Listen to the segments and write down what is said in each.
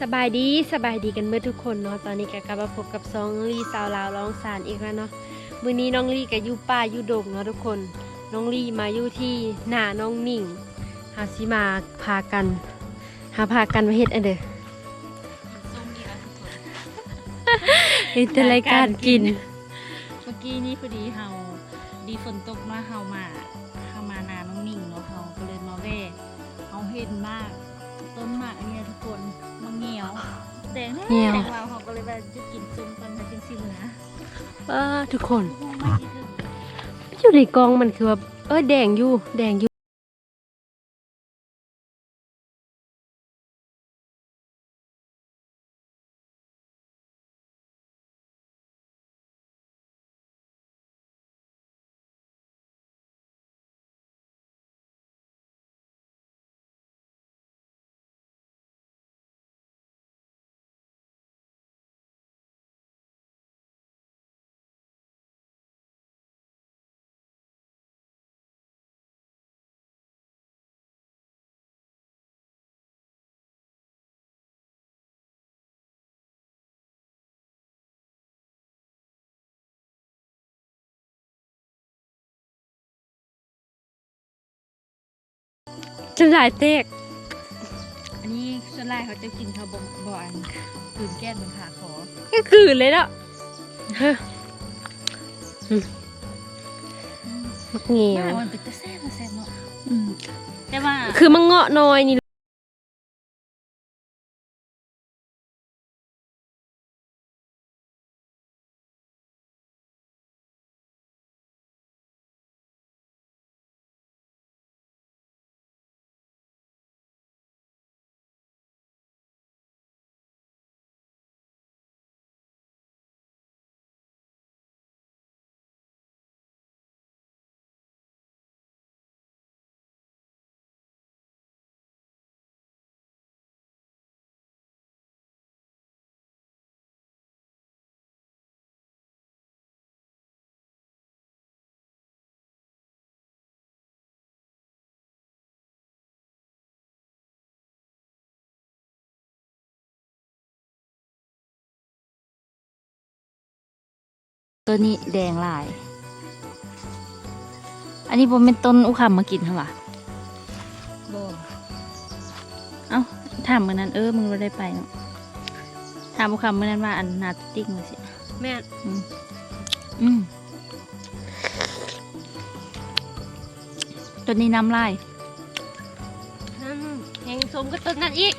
สบายดีสบายดีกันเมื่อทุกคนเนาะตอนนี้ก็กลับมาพบกับซองลีสาวลาวร้องสารอีกแล้วเนาะมื้อนี้น้องลี่ก็อยู่ป่าอยู่ดงเนาะทุกคน น้องลี่มาอยู่ที่หน้าน้องนิ่งหาสิมาพากัน หาพากันมาเฮ็ดอันเด้อส้มดีนะทุกคนเฮ็ดแต่รายการกิน เมื่อกี้นี่พอดีเฮาดีฝนตกมาเฮามาเฮามานาน้องนิ่งเนาะเฮาก็เลยมาแว่เฮาเห็นมาก ต้นหมากอันเนี้ยทุกคนมันเหนียวแดงเหนียวแดงเราเฮาก็เลยว่าจะกินส้มกันนะจริงสิเหลือเออทุกคนไม่คิดถึงอยู่ในกองมันคือแบบเออแดงอยู่แดงอยู่ จนหลายเตกอันนี้ส่วนแรกเขาจะกินเขาบ่บ่อันคืนแก้มเป็นขาขอก็คืนเลยเนาะเฮ้ยอืมมักเงียมาวมันเป็นตะแซ่บตะแซ่บเนาะอืมแต่ว่าคือมันเงาะน้อยนี่ ตัวนี้แดงหลาย อันนี้ผมเป็นต้นอุคำมากินเหรอวะบ่เอ้าถามมือนั้นเออมึงเราได้ไปเนาะถามอุคำมือนั้นว่าอันนาติ๊กมาสิแม่อืมอืมตัวนี้น้ำลายนั่นแหงสมก็ต้นนั้นอีก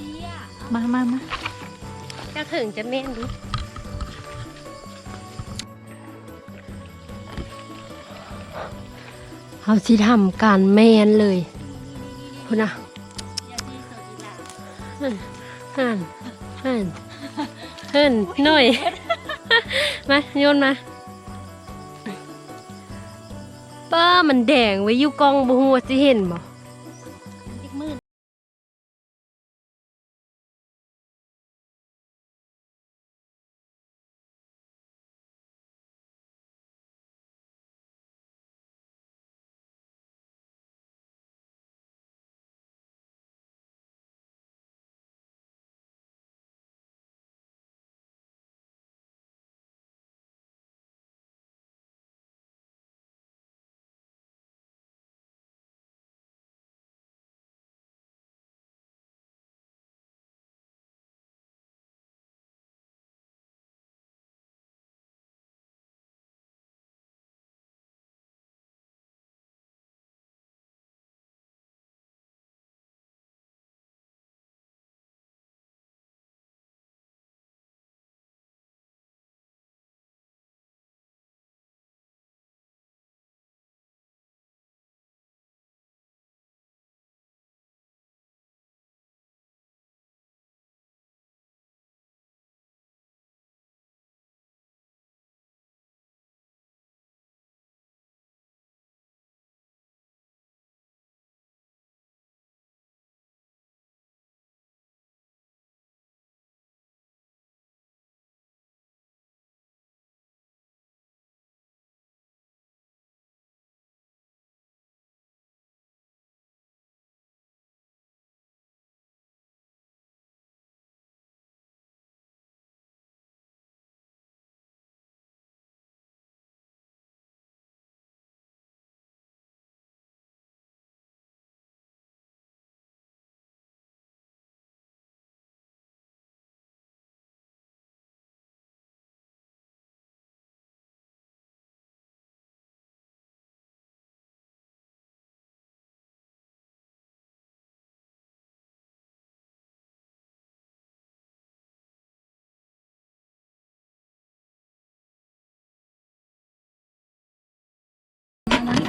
งไปเตี้ยมามามาจะถึงจะแม่นดิเขาสิทำการแมนเลยคุณนะฮั่นฮั่นฮั่นฮั่นหน่อย มาโยนมาป้ามันแดงไว้อยู่กองบัวสิเห็นบ่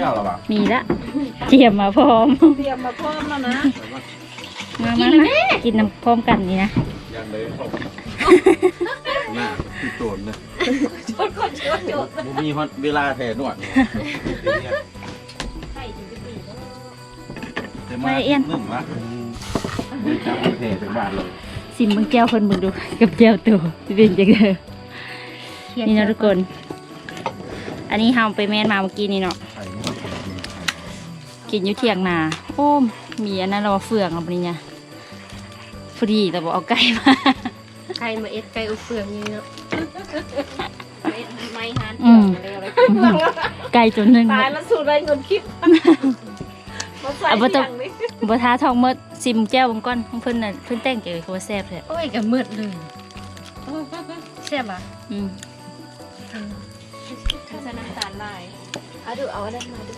ก้วหรอวะมีละเตรียมมาพร้อมเตรียมมาพร้อมแล้วนะมามามากินน้ำพร้อมกันนี่นะยังเลยผมหน้าคือโจรเลยชดคนชดชดบ่มีฮอตเวลาแทนนวดเนี่ยแต่มาหนึ่งละไม่จับแทนถึงบ้านเลยซิมเบิ่งแก้วเพิ่นเบิ่งดูกับแก้วตัวสิเป็นจังได๋นี่เนาะทุกคน อันนี้เฮาไปแม่นมาเมื่อกี้นี่เนาะ กินอยู่เที่ยงนาโอ้มมีอันนั้นเราว่าเฟืองเอาไปนี่เนี่ยพอดีแต่บอกเอาไก่มาไก่มาเอ็ดไก่อบเฟืองนี่เนาะไม่หันอืมไก่จนหนึ่งตายแล้วสูดไรเงินคิดมาใส่เอาบ่ต้องอย่างนี้บัท้าทองเมดซิมแก้วบงก้อนของเพิ่นน่ะเพิ่นแต่งเก๋เขาว่าแซ่บแท้โอ้ยก็มืดเลยแซ่บอะอืมใส่น้ำตาลลายเอาดูเอาอันนั้นมาดู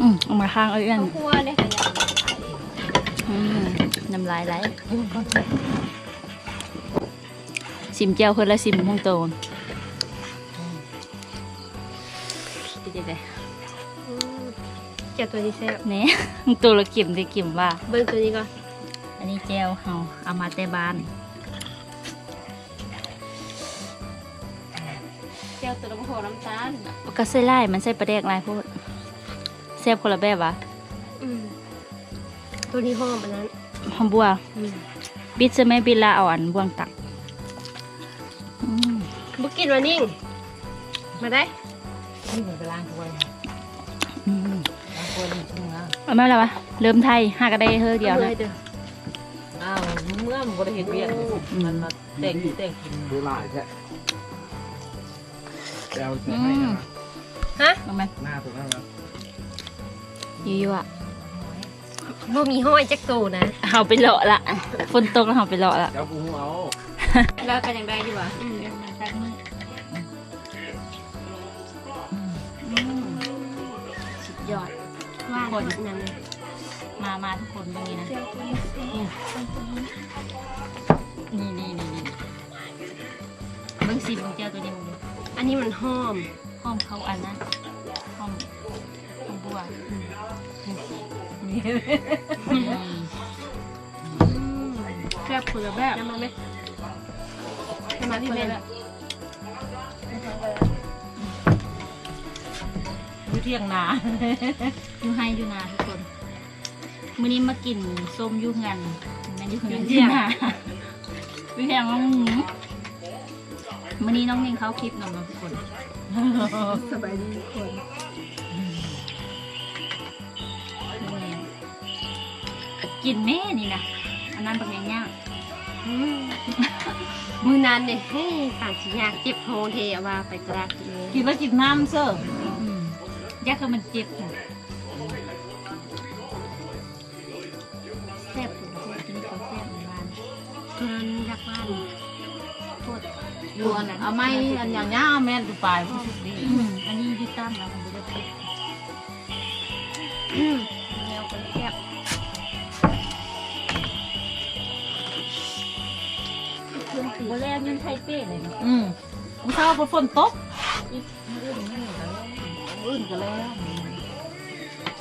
อืมเอามาข้างเอาอีกอันข้าวคั่วเนี่ยค่ะอืมน้ำลายไหลซิมแก้วเพิ่นละซิมมงโตนเป็นจังได๋อืมแก้วตัวนี้แซ่บแหน่มงโตละกิ่มได้กิ่มว่า เบิ่งตัวนี้ก่อน อันนี้แจวเฮาเอามาแต่บ้านแก้วตัวน้ำโขน้ำตาลก็ใส่ไล่มันใส่ปลาแดกหลายโพด แซ่บคนละแบบวะอืมตัวนี้หอมอันนั้นหอมบัว อืมบิดใช่ไหมบิดลาเอาอันบวงตักอืมบุกินวันนิ่ง มาได้นี่เหมือนไปล้างถ้วยอืมล้างถ้วยนี่ชุ่มนะเอามาแล้ววะเริ่มไทยห้ากระได้เฮ้อเดียวอานะเลยเด้ออ้าวเมื่อมันบริเห็นเวียนมันมาแต่งแต่งกินดูลายแท้แก้วอืจะให้มนะฮะเอาไหมหน้าตัวนั้นนะอ ยู่ๆอะบ่มีห้อยจักโตนะเอาไปเลาะละฝนตกแล้วเอาไปเลาะละ เจ้ากูเอาแล้วกันยังได้อยู่วะอืมสุดยอด ว่านคน นั้นเลยมามาทุกคนอย่างนี้นะ นี่นี่นี่นี่เบิ้งซิมของเจ้าตัวนี้มึงดูอันนี้มันหอม ห้อมเขาอันนะห้อม ห้อมบัวนี่อืมอืมแซ่บเผือแบบน้ำมันไหมน้ำมันพี่เมนอยู่เที่ยงนาอยู่ให้อยู่นาทุกคนมื้อนี้มากินส้มอยุ่งกันแม่นอยุ่งกันที่นาวิเทียงน้องหมูมื้อนี้น้องเน่งเขาคลิปนำมาทุกคนสบายดีทุกคนนี่ กินแม่นี่นะอันนั้นเป็นยังยากอืมมือนั้นเนี่ยเฮ้ยต่างสิยากเจ็บโฮเทว่าไปตลาดกินเลยกินแล้วกินน้ำเสื้ออืมยากคือมันเจ็บค่ะแซ่บผมแซ่บกินเขาแซ่บในบ้านตัวนั้นรักบ้านโคตรอยู่อันเอาไม้อันอย่างนี้แม่นดูไปดีอืมอันนี้อยูตั้มแล้วผมไม่ได้พูดอืม โบแรกยังไทยเป้เลยเนาะอืมมื้อเช้าพอฝนตกอื่นก็แล้ว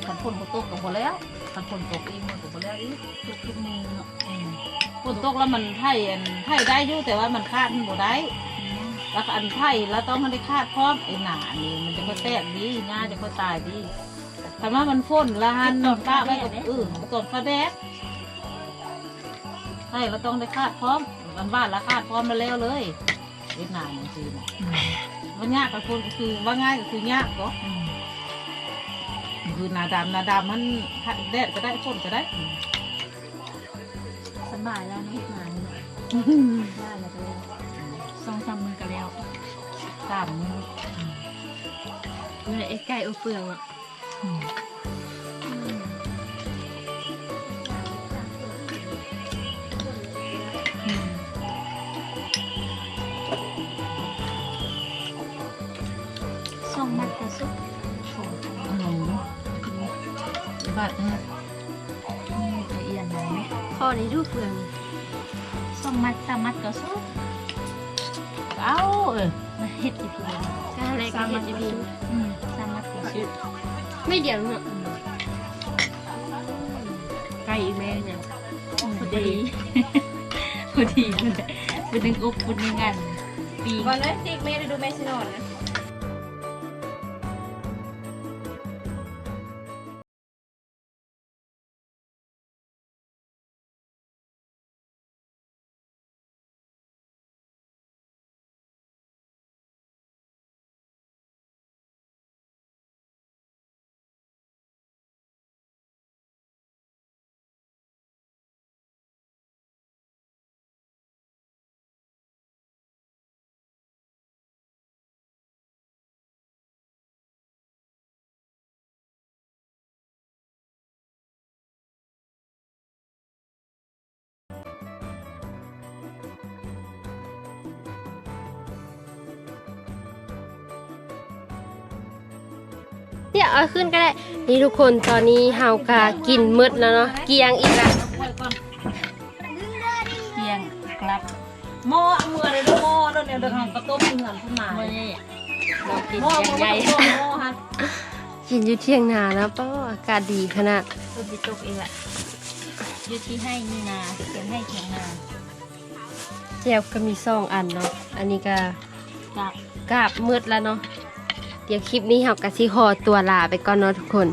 ขันฝนก็ตกก็พอแล้วขันฝนตกอีกมันก็พอแล้วอีกทุกทุกมือเนาะอืมฝนตกแล้วมันไถ่อันไถ่ได้อยู่แต่ว่ามันคาดมันบ่ได้ แล้วก็อันไถ่แล้วต้องให้ได้คาดพร้อมไอ้หนานี่มันจะก็แตกดีหน้าจะก็ตายดีแต่ว่ามันฝนละหันป้าไว้กับอือตอนฟ้าแดด ใช่เราต้องได้คาดพร้อมมันบ้านละคาดพร้อมมาแล้วเลยไอ้หนามันคือน่ะว่ายากกับคนก็คือว่าง่ายก็คือยากก็คือหนาดำหนาดำมันแดดก็ได้ฝนก็ได้สบายแล้วเนาะงานนี้ได้แล้วก็แล้วสองสามมือก็แล้วตามมือนี่แหละไอ้ไก่อบเฟืองอะ บัดนี้ละเอียดหน่อยไหมข้อนี้ดูเฟืองสองมัดสามมัดกระสุกเอาเออมาเฮ็ดอีกทีก็อะไรก็เห็นจะมีอืมสามมัดกระสุกไม่เดี๋ยวเนาะไก่แม่เนี่ยพอดีพอดีเลยเป็นหนึ่งอบเป็นนึ่งอันปีก่อนนะติ๊กแม่ได้ดูแม่ชินอนนะ เนี่ยเอาขึ้นก็ได้ นี่ทุกคนตอนนี้เฮากะกินมืดแล้วเนาะเกียงอีกละเที่ยงกลับหม้อเอามือเลยดูหม้อแล้วเนี่ยเดี๋ยวทำกระต้มเหมือนขึ้นมาเมื่อนี้เรากินหม้ออย่างมันใหญ่หม้อหม้อฮะกินอยู่เที่ยงนาแล้วป้ออากาศดีขนาดต้นจิตกเองแหละอยู่ที่ให้นี่นาเขียนให้เขียนนาแจ่วก็มีซองอันเนาะอันนี้ก็กับกราบมืดแล้วเนาะ เดี๋ยวคลิปนี้เฮากะสิขอตัวลาไปก่อนเนาะทุกคน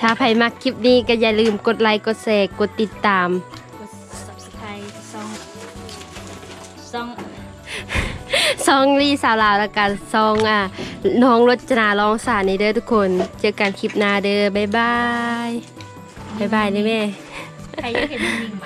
ถ้าใครมักคลิปนี้ก็อย่าลืมกดไลค์กดแชร์กดติดตาม กด subscribe ซ่องซ่องซองรีสาวลาวแล้วกันซองอะน้องรจนาร้องสารนี่เด้อทุกคน เจอกันคลิปหน้าเด้อบ๊ายบายบ๊ายบายเลยแม่ ใครอยากเห็นนิ่งๆมา